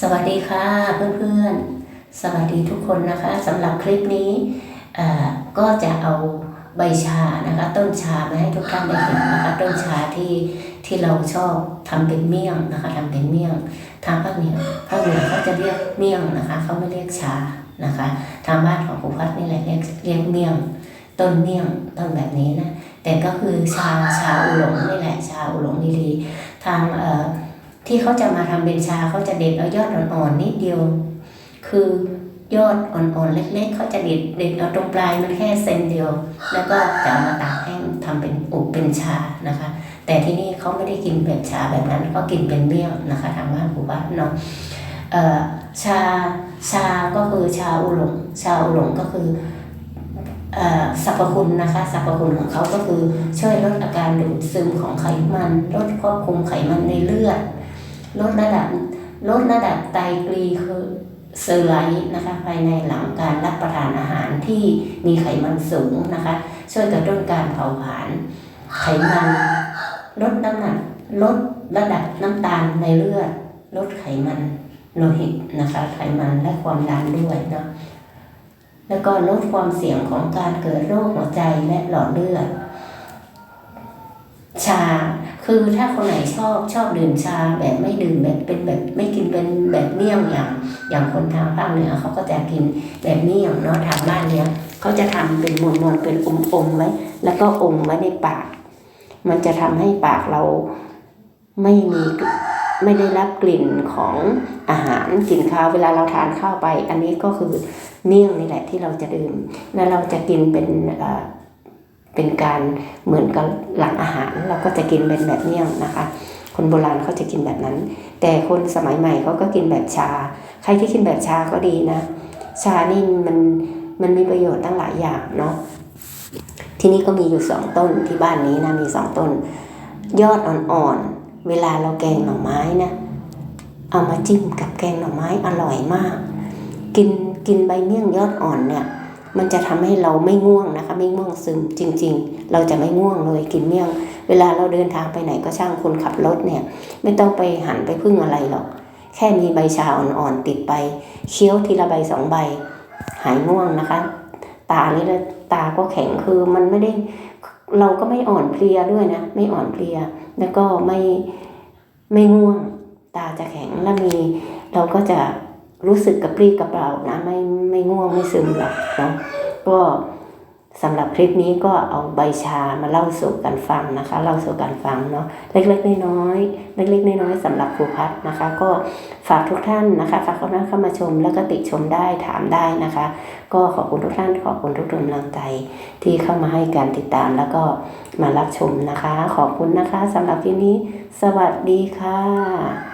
สวัสดีค่ะเพื่อนๆ สวัสดีทุกคนนะคะสำหรับคลิปนี้อ่าก็จะเอาใบชานะคะ ต้นชามาให้ทุกท่านได้เห็นนะคะต้นชาที่ที่เราชอบทำเป็นเมี่ยงนะคะทำเป็นเมี่ยงทางภาคเหนือภาคเหนือเขาจะเรียกเมี่ยงนะคะเขาไม่เรียกชานะคะ ทางบ้านของครูพัดนี่แหละเรียกเรียกเมี่ยงต้นเมี่ยงต้นแบบนี้นะแต่ก็คือชาชาอุหลงนี่แหละชาอุหลงดีๆทางเอ่อ ที่เขาจะมาทำเป็นชาเขาจะเด็ดเอายอดอ่อนๆนิดเดียว คือยอดอ่อนๆเล็ก ๆเขาจะเด็ดเด็ดเอาตรงปลายมันแค่เซนเดียว แล้วก็จะมาตากแห้งทำเป็นอุบเป็นชานะคะ แต่ที่นี่เขาไม่ได้กินแบบชาแบบนั้นเขากินเป็นเมี่ยงนะคะทางบ้านผู้บ้านเนาะเอ่อชาชาก็คือชาอุหลงชาอุหลงก็คือเอ่อสรรพคุณนะคะสรรพคุณของเขาก็คือช่วยลดอาการดูดซึมของไขมัน ลดควบคุมไขมันในเลือด ลดระดับลดระดับไตรกลีคือเซอร์ไลท์นะคะภายในหลังการรับประทานอาหารที่มีไขมันสูงนะคะ ช่วยกระตุ้นการเผาผลาญไขมันลดน้ำหนักลดระดับน้ำตาลในเลือด ลดไขมันโลหิตนะคะไขมันและความดันด้วยเนาะแล้วก็ลดความเสี่ยงของการเกิดโรคหัวใจและหลอดเลือดชา คือถ้าคนไหนชอบชอบดื่มชาแบบไม่ดื่มแบบเป็นแบบไม่กินเป็นแบบเมี่ยงอย่าง อย่างคนทางภาคเหนือเขาก็จะกินแบบเมี่ยงเนาะทางบ้านเนี้ยเขาจะทำเป็นมวนมวนๆเป็นอมอมๆไว้แล้วก็อมไว้ในปาก มันจะทำให้ปากเราไม่มีไม่ได้รับกลิ่นของอาหารกลิ่นข้าวเวลาเราทานข้าวไป อันนี้ก็คือเมี่ยงนี่แหละที่เราจะดื่ม แล้วเราจะกินเป็น เป็นการเหมือนกับหลังอาหารเราก็จะกินเป็นแบบเมี่ยงนะคะ คนโบราณเขาจะกินแบบนั้น แต่คนสมัยใหม่เขาก็กินแบบชา ใครที่กินแบบชาก็ดีนะ ชานี่มันมันมีประโยชน์ตั้งหลายอย่างเนาะที่นี่ก็มีอยู่สองต้นที่บ้านนี้นะมีสองต้น ยอดอ่อนๆเวลาเราแกงหน่อไม้นะเอามาจิ้มกับแกงหน่อไม้อร่อยมาก กินกินใบเมี่ยงยอดอ่อนเนี่ย มันจะทำให้เราไม่ง่วงนะคะ ไม่ง่วงซึมจริง ๆ เราจะไม่ง่วงเลยกินเมี่ยง เวลาเราเดินทางไปไหนก็ช่างคนขับรถเนี่ย ไม่ต้องไปหันไปพึ่งอะไรหรอก แค่มีใบชาอ่อนๆติดไปเคี้ยวทีละใบสองใบ หายง่วงนะคะ ตานี่ละตาก็แข็งคือมันไม่ได้เราก็ไม่อ่อนเพลียด้วยนะ ไม่อ่อนเพลียแล้วก็ไม่ไม่ง่วง ตาจะแข็งแล้วมีเราก็จะ รู้สึกกระปรี้กระเปร่านะไม่ไม่ง่วงไม่ซึมหรอกเนาะก็สำหรับคลิปนี้ก็เอาใบชามาเล่าสู่กันฟังนะคะ เล่าสู่กันฟังเนาะเล็กๆน้อยๆเล็กๆน้อยๆสำหรับครูพัฒนะคะ ก็ฝากทุกท่านนะคะ ฝากทุกท่านเข้ามาชมแล้วก็ติชมได้ถามได้นะคะ ก็ขอบคุณทุกท่านขอบคุณทุกกำลังใจที่เข้ามาให้การติดตามแล้วก็มารับชมนะคะ ขอบคุณนะคะสำหรับที่นี้ สวัสดีค่ะ